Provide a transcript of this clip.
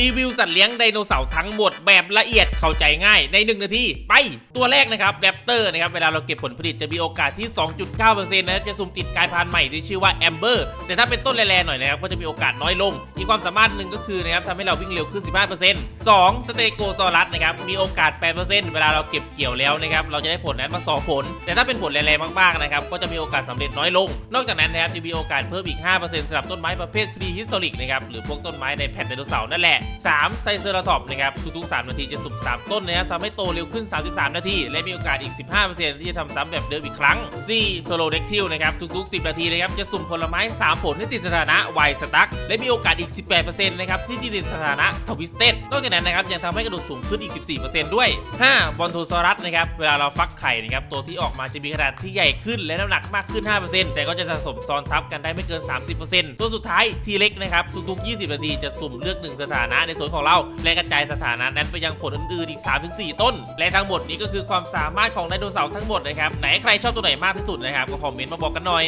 รีวิวสัตว์เลี้ยงไดโนเสาร์ทั้งหมดแบบละเอียดเข้าใจง่ายใน 1 นาที ไป ตัวแรกนะครับแรปเตอร์นะครับเวลาเราเก็บผลผลิตจะมีโอกาสที่ 2.9%นะจะสุ่มติดกายพันธุ์ใหม่ที่ชื่อว่าแอมเบอร์แต่ถ้าเป็นต้นแรงๆหน่อยนะครับก็จะมีโอกาสน้อยลง อีกความสามารถหนึ่งก็คือนะครับทำให้เราวิ่งเร็วขึ้น 15% 2สเตโกซอรัสนะครับมีโอกาส 8%เวลาเราเก็บเกี่ยวแล้วนะครับเราจะได้ผลนั้นมาสอผล แต่ถ้าเป็นผลแรงๆมากๆนะครับก็จะมีโอกาสสำเร็จน้อยลง นอกจากนั้นนะครับจะมีโอกาสเพิ่มอีก 5%สำหรับต้นไม้ประเภทพรีฮิสโตริกนะครับหรือพวกต้นไม้ในแผ่นไดโนเสาร์นั่นแหละ3ไทเซอราทอปนะครับทุกๆ 3 นาทีจะสุ่ม 3 ต้นนะครับทำให้โตเร็วขึ้น 33 นาที และมีโอกาสอีก 15%ที่จะทำซ้ำแบบเดิมอีกครั้ง 4โทโรเด็กทิลนะครับทุกๆ 10 นาทีนะครับจะสุ่มผลไม้ 3 ผลให้ติดสถานะไวสตั๊กและมีโอกาสอีก 18%นะครับที่ติดสถานะทวิสเต็ดนอกจากนั้นนะครับยังทำให้กระโดดสูงขึ้นอีก 14%ด้วย 5 บอลโทซอรัสนะครับเวลาเราฟักไข่นะครับตัวที่ออกมาจะมีขนาดที่ใหญ่ขึ้นและน้ำหนักมากขึ้น 5%แต่ก็จะสะสมซ้อนทับกันได้ไม่เกิน 30%ตัวสุดท้ายทีเล็กนะครับทุกๆ 20 นาทีจะสุ่มเลือกหนึ่งสถานะในส่วนของเรา และกระจายสถานะนั้นไปยังผลอื่นๆอีก 3-4 ต้น และทั้งหมดนี้ก็คือความสามารถของไดโนเสาร์ทั้งหมดนะครับไหนใครชอบตัวไหนมากที่สุดนะครับก็คอมเมนต์มาบอกกันหน่อย